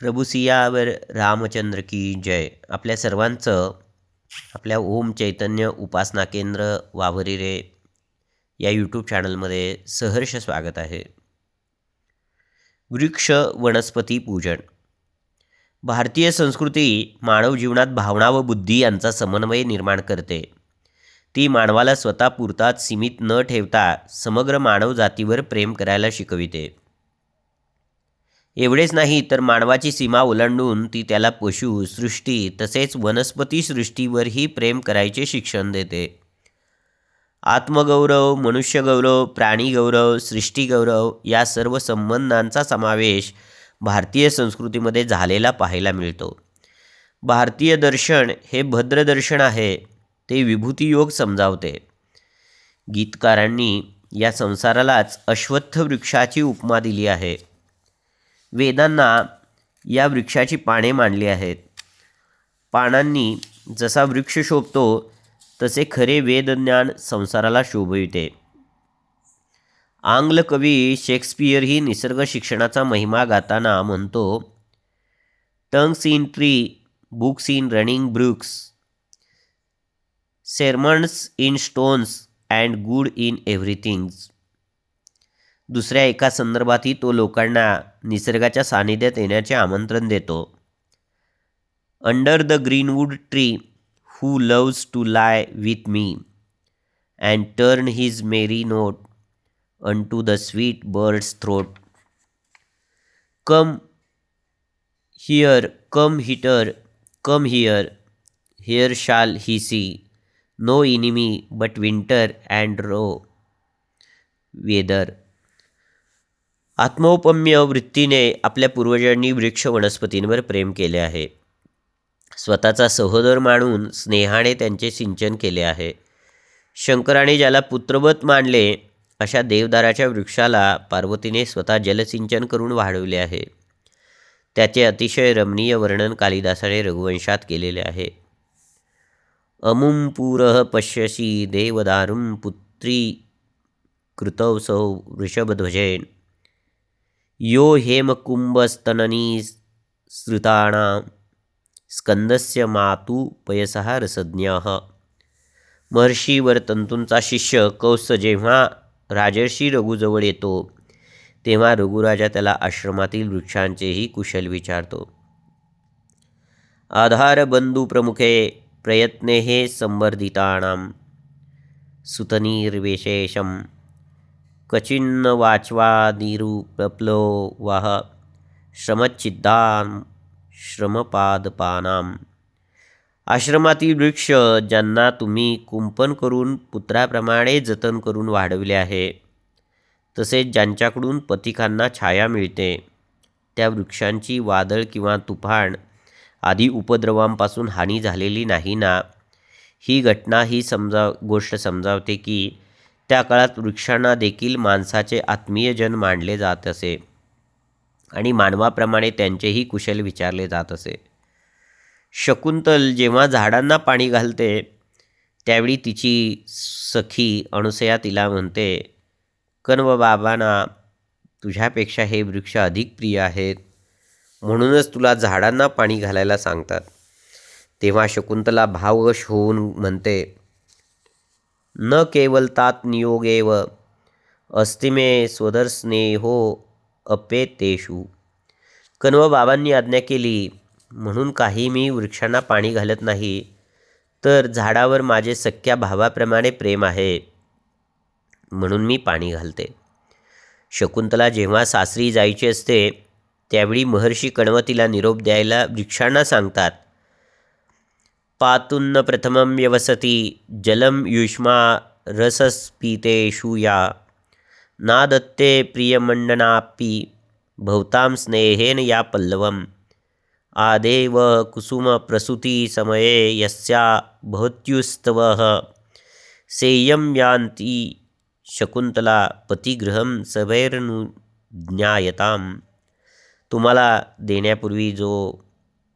प्रभू सियावर रामचंद्र की जय. आपल्या सर्वांचं आपल्या ओम चैतन्य उपासना केंद्र वावरिरे या यूट्यूब चॅनलमध्ये सहर्ष स्वागत आहे. वृक्ष वनस्पती पूजन. भारतीय संस्कृती मानव जीवनात भावना व बुद्धी यांचा समन्वय निर्माण करते. ती मानवाला स्वतःपुरताच सीमित न ठेवता समग्र मानव जातीवर प्रेम करायला शिकविते. एवढेच नाही तर मानवाची सीमा ओलांडून ती त्याला पशु सृष्टी तसेच वनस्पती सृष्टीवरही प्रेम करायचे शिक्षण देते. आत्मगौरव मनुष्यगौरव प्राणीगौरव सृष्टीगौरव या सर्व संबंधांचा समावेश भारतीय संस्कृतीमध्ये झालेला पाहायला मिळतो. भारतीय दर्शन हे भद्रदर्शन आहे ते विभूतियोग समजावते. गीतकारांनी या संसारालाच अश्वत्थ वृक्षाची उपमा दिली आहे. वेदांना या वृक्षाची पाने मांडली आहेत. पानांनी जसा वृक्ष शोभतो तसे खरे वेदज्ञान संसाराला शोभविते. आंग्ल कवी शेक्सपियर ही निसर्ग शिक्षणाचा महिमा गाताना म्हणतो tongues in tree books in running brooks sermons in stones and good in everythings. दुसऱ्या एका संदर्भातही तो लोकांना निसर्गाच्या सानिध्यात येण्याचे आमंत्रण देतो. Under the greenwood tree who loves to lie with me and turn his merry note unto the sweet birds throat come here come hither come here here shall he see no enemy but winter and rough weather आत्मौपम्य वृत्तीने आपल्या पूर्वजांनी वृक्ष वनस्पतींवर प्रेम केले आहे. स्वतःचा सहोदर मानून स्नेहाने त्यांचे सिंचन केले आहे. शंकराने ज्याला पुत्रवत मानले अशा देवदाराच्या वृक्षाला पार्वतीने स्वतः जलसिंचन करून वाढवले आहे. त्याचे अतिशय रमणीय वर्णन कालिदासाने रघुवंशात केलेले आहे. अमुम पुरः पश्यसी देवदारुं पुत्री कृतौसौ वृषभध्वजेन। यो हेमकुम्भस्तननी सृताणां स्कंदस्य मातू पयसः रसज्ञः। महर्षीवर तंतूंचा शिष्य कौस जेव्हा राजर्षी रघुजवळ येतो तेव्हा रघुराजा त्याला आश्रमातील वृक्षांचेही कुशल विचारतो। आधारबंधू प्रमुखे प्रयत्ने हे संवर्धितानां सुतनीर्विशेषं क्वचिन्न वाच्वादिरुपप्लो वः श्रमचिद्दां श्रमपादपानाम। आश्रमातील वृक्ष ज्यांना तुम्ही कुंपण करून पुत्राप्रमाणे जतन करून वाढवले आहे तसेच ज्यांच्याकडून पथिकांना छाया मिळते त्या वृक्षांची वादळ किंवा तुफान आदी उपद्रवांपासून हानी झालेली नाही ना? ही घटना ही समजा गोष्ट समजावते की त्या काळात वृक्षांना देखील माणसाचे आत्मीयजन मानले जात असे. आणि मानवाप्रमाणे त्यांचेही कुशल विचारले जात असे. शकुंतल जेव्हा झाडांना पाणी घालते त्यावेळी तिची सखी अणुसया तिला म्हणते कण्व बाबांना तुझ्यापेक्षा हे वृक्ष अधिक प्रिय आहेत. म्हणूनच तुला झाडांना पाणी घालायला सांगतात. तेव्हा शकुंतला भाववश होऊन म्हणते न केवल तात नियोगेव अस्तिमे स्वदर स्नेहो अपेतेषु। कण्व बाबांनी आज्ञा केली म्हणून काही मी वृक्षांना पाणी घालत नाही तर झाडावर माझे सख्या भावाप्रमाणे प्रेम आहे म्हणून मी पाणी घालते. शकुंतला जेव्हा सासरी जायची असते त्यावेळी महर्षी कणवतीला निरोप द्यायला वृक्षांना सांगतात पातुन्न प्रथमं यवसति जलं युष्मा रसस्पीतेषु या। नादत्ते प्रियमण्डनापि भवतां स्नेहेन या पल्लवम्। आदेव कुसुमप्रसूतिसमये यस्या भवत्युस्तवः। सेयं यान्ति शकुंतला पतिगृहं सवैर्नुज्ञायताम् तुम्हाला देण्यापूर्वी जो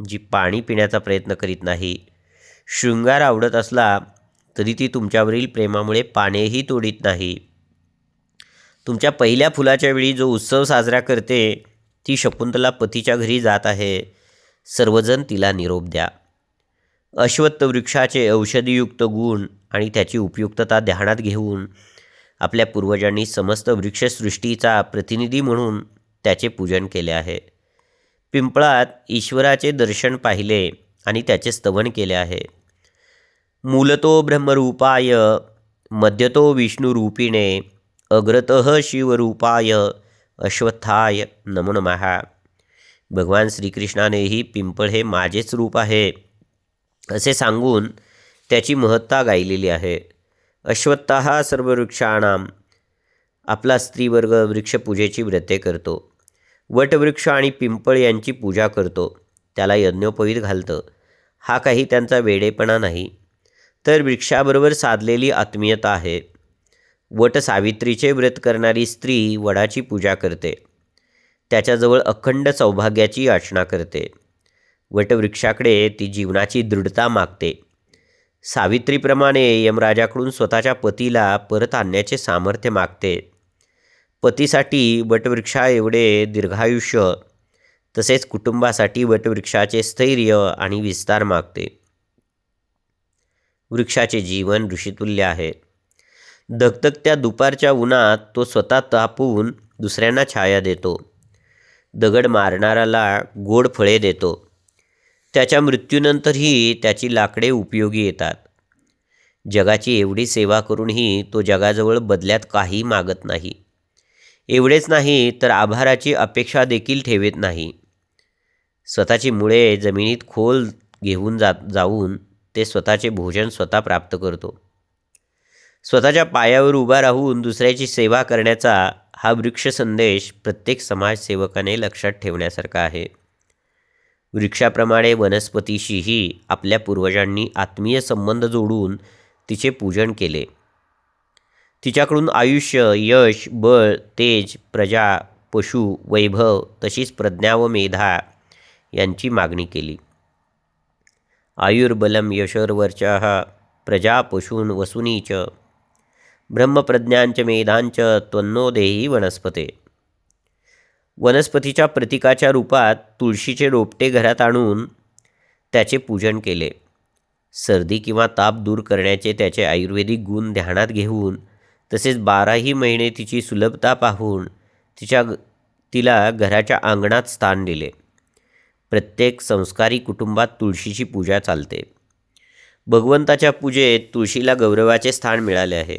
जी पाणी पिण्याचा प्रयत्न करीत नाही शृंगार आवडत असला तरी ती तुमच्यावरील प्रेमामुळे पानेही तोडीत नाही. तुमच्या पहिल्या फुलाच्या वेळी जो उत्सव साजरा करते ती शकुंतला पतीच्या घरी जात आहे. सर्वजण तिला निरोप द्या. अश्वत्थ वृक्षाचे औषधीयुक्त गुण आणि त्याची उपयुक्तता ध्यानात घेऊन आपल्या पूर्वजांनी समस्त वृक्षसृष्टीचा प्रतिनिधी म्हणून त्याचे पूजन केले आहे. पिंपळात ईश्वराचे दर्शन पाहिले आणि त्याचे स्तवन केले आहे. मूलतो ब्रह्मरूपाय मध्यतो विष्णुरूपिणे अग्रत शिवरूपाय अश्वत्थाय नमो नमः. भगवान श्रीकृष्णानेही पिंपळ हे माझेच रूप आहे असे सांगून त्याची महत्ता गायलेली आहे. अश्वत्थ सर्व वृक्षाणाम आपला स्त्रीवर्ग वृक्षपूजेची व्रते करतो. वटवृक्ष आणि पिंपळ यांची पूजा करतो त्याला यज्ञोपवीत घालतं. हा काही त्यांचा वेडेपणा नाही. तर वृक्षाबरोबर साधलेली आत्मीयता आहे. वट सावित्रीचे व्रत करणारी स्त्री वडाची पूजा करते. त्याच्याजवळ अखंड सौभाग्याची याचना करते. वटवृक्षाकडे ती जीवनाची दृढता मागते. सावित्रीप्रमाणे यमराजाकडून स्वतःच्या पतीला परत आणण्याचे सामर्थ्य मागते. पतीसाठी वटवृक्षा एवढे दीर्घायुष्य तसेच कुटुंबासाठी वटवृक्षाचे स्थैर्य आणि विस्तार मागते. वृक्षाचे जीवन ऋषितुल्य आहे. धगधगत्या दुपारच्या उन्हात तो स्वतः तापून दुसऱ्यांना छाया देतो. दगड मारणाऱ्याला गोड फळे देतो. त्याच्या मृत्यूनंतरही त्याची लाकडे उपयोगी येतात. जगाची एवढी सेवा करूनही तो जगाजवळ बदल्यात काही मागत नाही. एवढेच नाही तर आभाराची अपेक्षा देखील ठेवत नाही. स्वतःची मुळे जमिनीत खोल घेऊन जा जाऊन ते स्वतःचे भोजन स्वतः प्राप्त करतो. स्वतःच्या पायावर उभा राहून दुसऱ्याची सेवा करण्याचा हा वृक्ष संदेश प्रत्येक समाजसेवकाने लक्षात ठेवण्यासारखा आहे. वृक्षाप्रमाणे वनस्पतीशीही आपल्या पूर्वजांनी आत्मीय संबंध जोडून तिचे पूजन केले. तिच्याकडून आयुष्य यश बळ तेज प्रजा पशु वैभव तशीच प्रज्ञा व मेधा यांची मागणी केली. आयुर्बलम यशोर्वरच्या प्रजा वसुनी च। ब्रह्मप्रज्ञांच मेधांच त्वन्नो देही वनस्पते। वनस्पतीच्या प्रतीकाच्या रूपात तुळशीचे रोपटे घरात आणून त्याचे पूजन केले। सर्दी किंवा ताप दूर करण्याचे त्याचे आयुर्वेदिक गुण ध्यानात घेऊन तसेच बाराही महिने तिची सुलभता पाहून तिच्या तिला घराच्या अंगणात स्थान दिले। प्रत्येक संस्कारी कुटुंबात तुळशीची पूजा चालते. भगवंताच्या पूजेत तुळशीला गौरवाचे स्थान मिळाले आहे.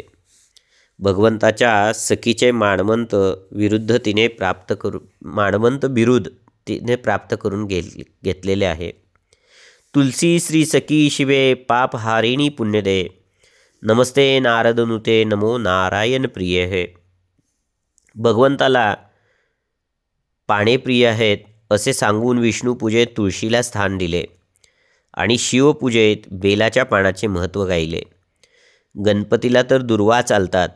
भगवंताच्या सखीचे माणवंत विरुद्ध तिने प्राप्त करू माणवंत विरुद्ध तिने प्राप्त करून घे घेतलेले आहे. तुलसी श्री सखी शिवे पाप हारिणी पुण्यदे नमस्ते नारदनुते नमो नारायण प्रिय. हे भगवंताला पाणे प्रिय आहेत असे सांगून विष्णूपूजेत तुळशीला स्थान दिले आणि शिवपूजेत बेलाच्या पानाचे महत्त्व गायले. गणपतीला तर दुर्वा चालतात.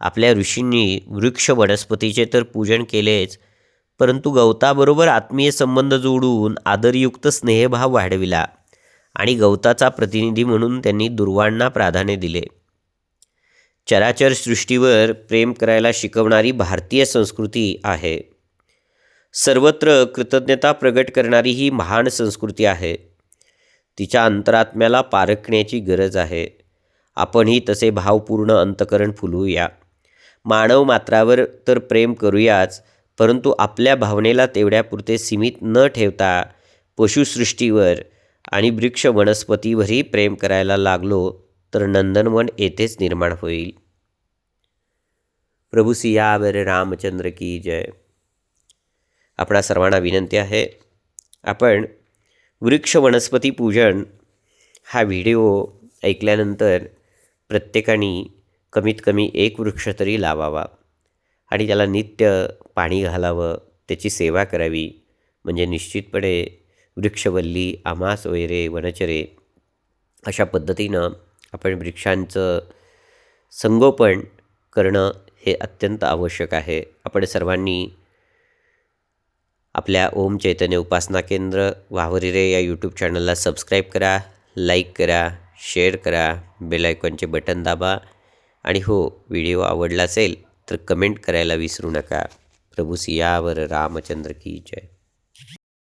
आपल्या ऋषींनी वृक्ष वनस्पतीचे तर पूजन केलेच परंतु गवताबरोबर आत्मीय संबंध जोडून आदरयुक्त स्नेहभाव वाढविला आणि गवताचा प्रतिनिधी म्हणून त्यांनी दुर्वांना प्राधान्य दिले. चराचर सृष्टीवर प्रेम करायला शिकवणारी भारतीय संस्कृती आहे. सर्वत्र कृतज्ञता प्रगट करणारी ही महान संस्कृती आहे. तिच्या अंतरात्म्याला पारखण्याची गरज आहे. आपणही तसे भावपूर्ण अंतकरण फुलवूया. मानव मात्रावर तर प्रेम करूयाच परंतु आपल्या भावनेला तेवढ्यापुरते सीमित न ठेवता पशुसृष्टीवर आणि वृक्ष वनस्पतीवरही प्रेम करायला लागलो तर नंदनवन येथेच निर्माण होईल. प्रभू सियावर रामचंद्र की जय. आपणा सर्वांना विनंती आहे. आपण वृक्ष वनस्पती पूजन हा व्हिडिओ ऐकल्यानंतर प्रत्येकाने कमीत कमी एक वृक्ष तरी लावावा आणि त्याला नित्य पाणी घालावं त्याची सेवा करावी. म्हणजे निश्चितपणे वृक्षवल्ली आमास वैरे वनचरे अशा पद्धतीनं आपण वृक्षांचं संगोपन करणं हे अत्यंत आवश्यक आहे. आपण सर्वांनी आपल्या ओम चैतन्य उपासना केंद्र वावरिरे या यूट्यूब चॅनलला सबस्क्राईब करा लाईक करा शेअर करा बेलायकॉनचे बटन दाबा. आणि हो व्हिडिओ आवडला असेल तर कमेंट करायला विसरू नका. प्रभू सियावर रामचंद्र की जय.